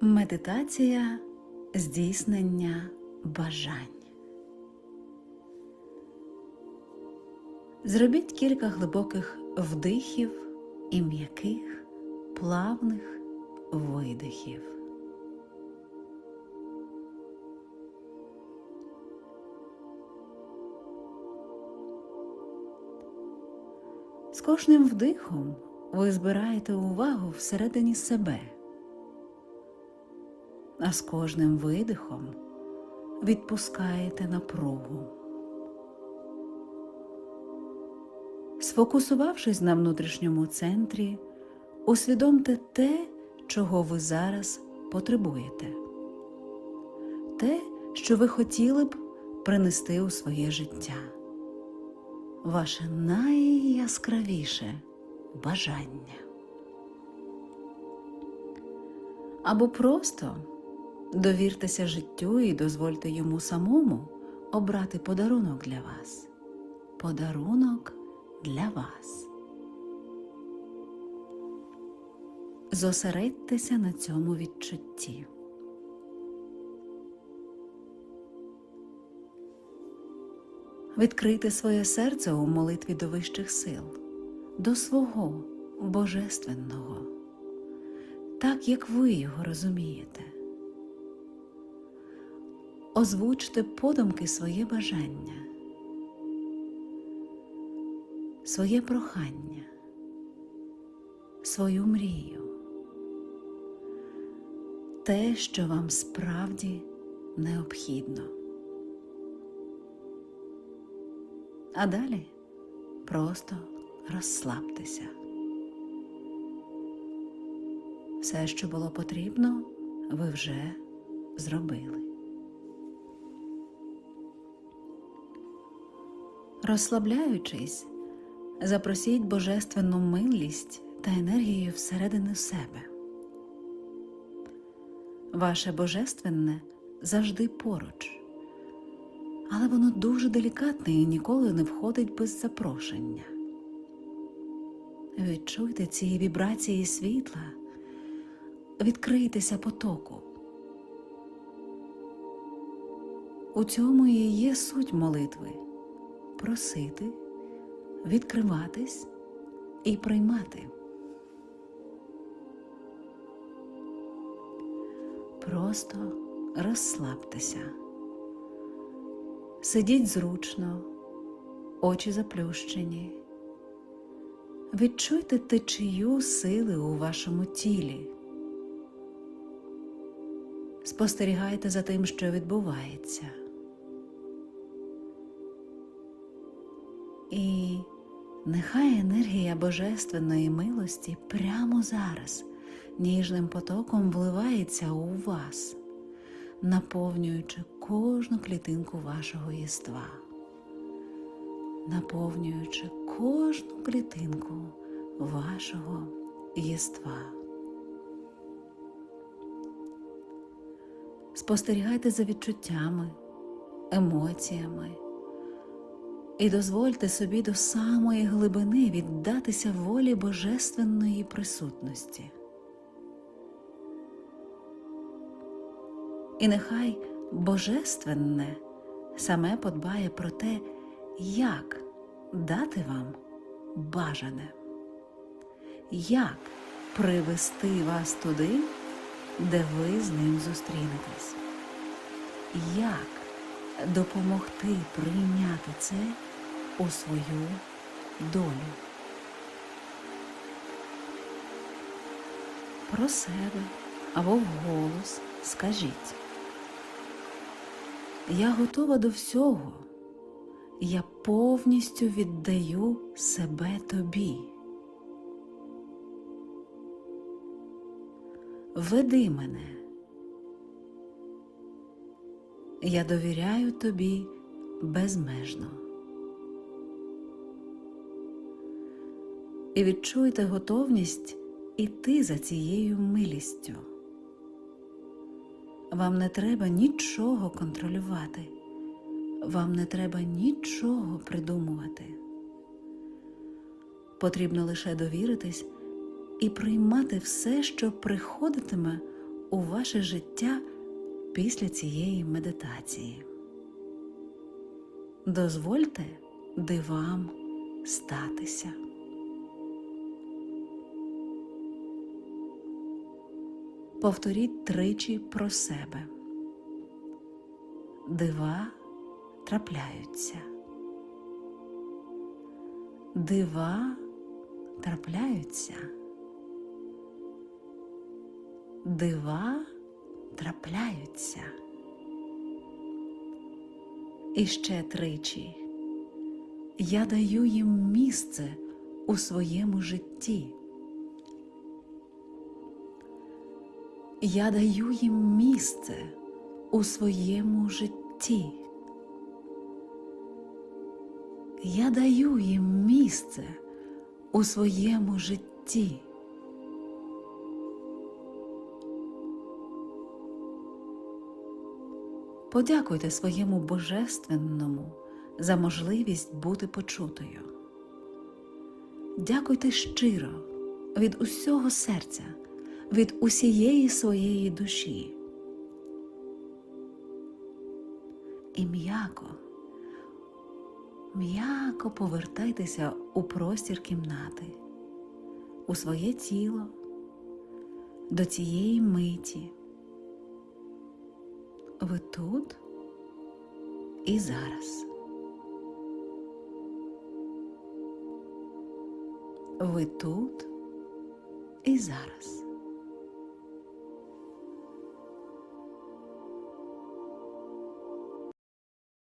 Медитація здійснення бажань. Зробіть кілька глибоких вдихів і м'яких, плавних видихів. З кожним вдихом ви збираєте увагу всередині себе, а з кожним видихом відпускаєте напругу. Сфокусувавшись на внутрішньому центрі, усвідомте те, чого ви зараз потребуєте, те, що ви хотіли б принести у своє життя, ваше найяскравіше бажання. Або просто довіртеся життю і дозвольте йому самому обрати подарунок для вас. Подарунок для вас. Зосередьтеся на цьому відчутті. Відкрийте своє серце у молитві до вищих сил, до свого Божественного, так як ви його розумієте. Озвучте подумки своє бажання, своє прохання, свою мрію, те, що вам справді необхідно. А далі просто розслабтеся. Все, що було потрібно, ви вже зробили. Розслабляючись, запросіть божественну милість та енергію всередину себе. Ваше божественне завжди поруч, але воно дуже делікатне і ніколи не входить без запрошення. Відчуйте ці вібрації світла, відкрийтеся потоку. У цьому і є суть молитви просити, відкриватись і приймати. Просто розслабтеся, сидіть зручно, очі заплющені. Відчуйте течію сили у вашому тілі. Спостерігайте за тим, що відбувається. І нехай енергія Божественної милості прямо зараз ніжним потоком вливається у вас, наповнюючи кожну клітинку вашого єства, наповнюючи кожну клітинку вашого єства. Спостерігайте за відчуттями, емоціями і дозвольте собі до самої глибини віддатися волі божественної присутності. І нехай Божественне саме подбає про те, як дати вам бажане, як привести вас туди, де ви з ним зустрінетесь, як допомогти прийняти це у свою долю. Про себе або вголос скажіть. Я готова до всього, я повністю віддаю себе тобі. Веди мене. Я довіряю тобі безмежно. І відчуйте готовність іти за цією милістю. Вам не треба нічого контролювати, вам не треба нічого придумувати. Потрібно лише довіритись і приймати все, що приходитиме у ваше життя після цієї медитації. Дозвольте дивам статися. Повторіть тричі про себе. Дива трапляються. Дива трапляються. Дива трапляються. І ще тричі. Я даю їм місце у своєму житті. Я даю їм місце у своєму житті. Я даю їм місце у своєму житті. Подякуйте своєму Божественному за можливість бути почутою. Дякуйте щиро від усього серця, від усієї своєї душі. І м'яко, м'яко повертайтеся у простір кімнати, у своє тіло, до цієї миті. Ви тут і зараз. Ви тут і зараз.